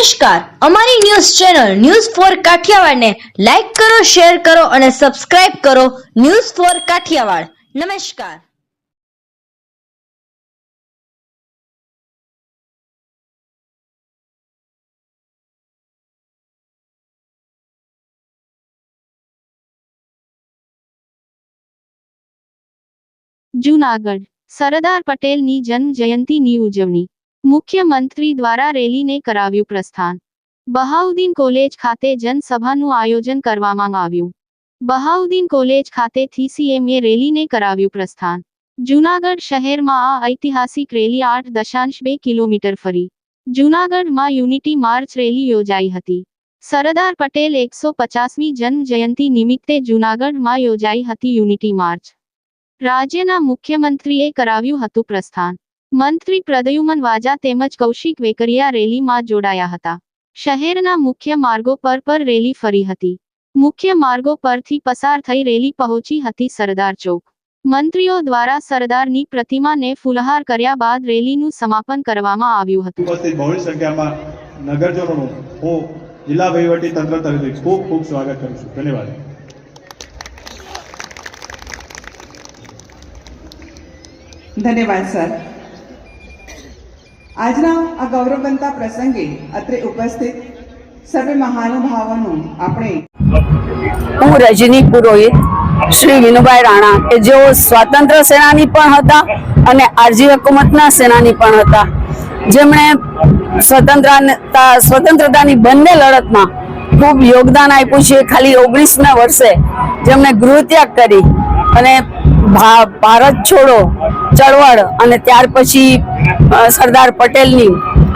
નમસ્કાર. અમારી news channel news for કાઠિયાવાડને લાઈક કરો, શેર કરો અને સબસ્ક્રાઇબ કરો ન્યૂઝ ફોર કાઠિયાવાડ. નમસ્કાર. જૂનાગઢ. સરદાર પટેલની જન્મ જયંતિની ઉજવણી. મુખ્યમંત્રી દ્વારા રેલીને કરાવ્યું પ્રસ્થાન. બહાઉદ્દીન કોલેજ ખાતે જનસભાનું આયોજન કરવામાં આવ્યું. બહાઉદ્દીન કોલેજ ખાતેથી સીએમએ રેલીને કરાવ્યું પ્રસ્થાન. જૂનાગઢ શહેરમાં આ ઐતિહાસિક રેલી આઠ દશાંશ બે કિલોમીટર ફરી. જૂનાગઢમાં યુનિટી માર્ચ રેલી યોજાઈ હતી. સરદાર પટેલ એકસો પચાસમી જન્મ જયંતિ નિમિત્તે જૂનાગઢમાં યોજાઈ હતી યુનિટી માર્ચ. રાજ્યના મુખ્યમંત્રીએ કરાવ્યું હતું પ્રસ્થાન. મંત્રી પ્રદયુમન વાજા તેમજ કૌશિક વેકરિયા રેલીમાં જોડાયા હતા. શહેરના મુખ્ય માર્ગો પર પર રેલી ફરી હતી. મુખ્ય માર્ગો પરથી પસાર થઈ રેલી પહોંચી હતી સરદાર ચોક. મંત્રીઓ દ્વારા સરદારની પ્રતિમાને ફુલહાર કર્યા બાદ રેલીનું સમાપન કરવામાં આવ્યું હતું. ઉપસ્થિત બહોળી સંખ્યામાં નગરજનોનું હું જિલ્લા વહીવટી તંત્ર તરફથી ખૂબ ખૂબ સ્વાગત કરું છું. ધન્યવાદ. ધન્યવાદ સર. આજના આ ગૌરવવંતા પ્રસંગે અત્રે ઉપસ્થિત સર્વે મહાનુભાવોનું આપણે હું રજની પુરોહિત શ્રી વિનુભાઈ રાણા, કે જેઓ સ્વાતંત્ર્ય સેનાની પણ હતા અને આરજી હકુમતના સેનાની પણ હતા. જેમણે સ્વતંત્રતા, સ્વતંત્રતાની બંને લડતમાં ખૂબ યોગદાન આપ્યું છે. ખાલી ઓગણીસના વર્ષે જેમણે ગૃહત્યાગ કરી અને ભારત છોડો, ચળવળ અને ત્યાર પછી સરદાર પટેલની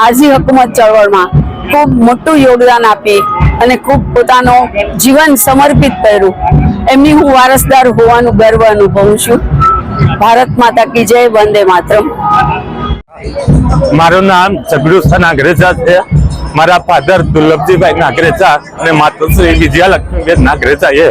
આઝી હકુમત ચળવળમાં ખૂબ મોટું યોગદાન આપી અને ખૂબ પોતાનો જીવન સમર્પિત કર્યું. એમની હું વારસદાર હોવાનું ગર્વ અનુભવું છું. ભારત માતા કી જય, વંદે માતરમ. મારું નામ જગરુસ્થાન નાગરેજા છે. મારા ફાધર દુર્લભજીભાઈ નાગરેજા અને માતુશ્રી વિજયાલક્ષ્મીબેન નાગરેચાએ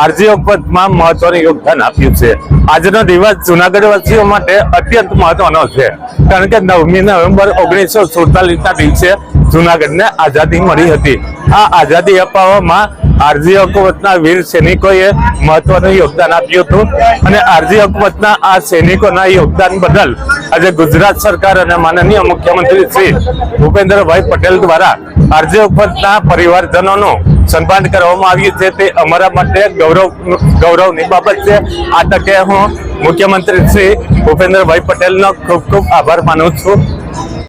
આરજી ઉપજમાં મહત્વનું યોગદાન આપ્યું છે. આજનો દિવસ જુનાગઢ વાસીઓ માટે અત્યંત મહત્વનો છે. કારણ કે નવમી નવેમ્બર ઓગણીસો સુડતાલીસના દિવસે જુનાગઢને આઝાદી મળી હતી. આ આઝાદી અપાવવામાં આરજી હકુમતના વીર સૈનિકોએ મહત્વનું યોગદાન આપ્યું હતું. અને આરજી હકુમતના આ સૈનિકોના યોગદાન બદલ આજે ગુજરાત સરકાર અને માનનીય મુખ્યમંત્રી શ્રી ભૂપેન્દ્રભાઈ પટેલ દ્વારા આરજી હકુમતના પરિવારજનોનું સન્માન કરવામાં આવ્યું છે. તે અમારા માટે ગૌરવ, ગૌરવની બાબત છે. આ તકે હું મુખ્યમંત્રી શ્રી ભૂપેન્દ્રભાઈ પટેલનો ખૂબ ખૂબ આભાર માનું છું.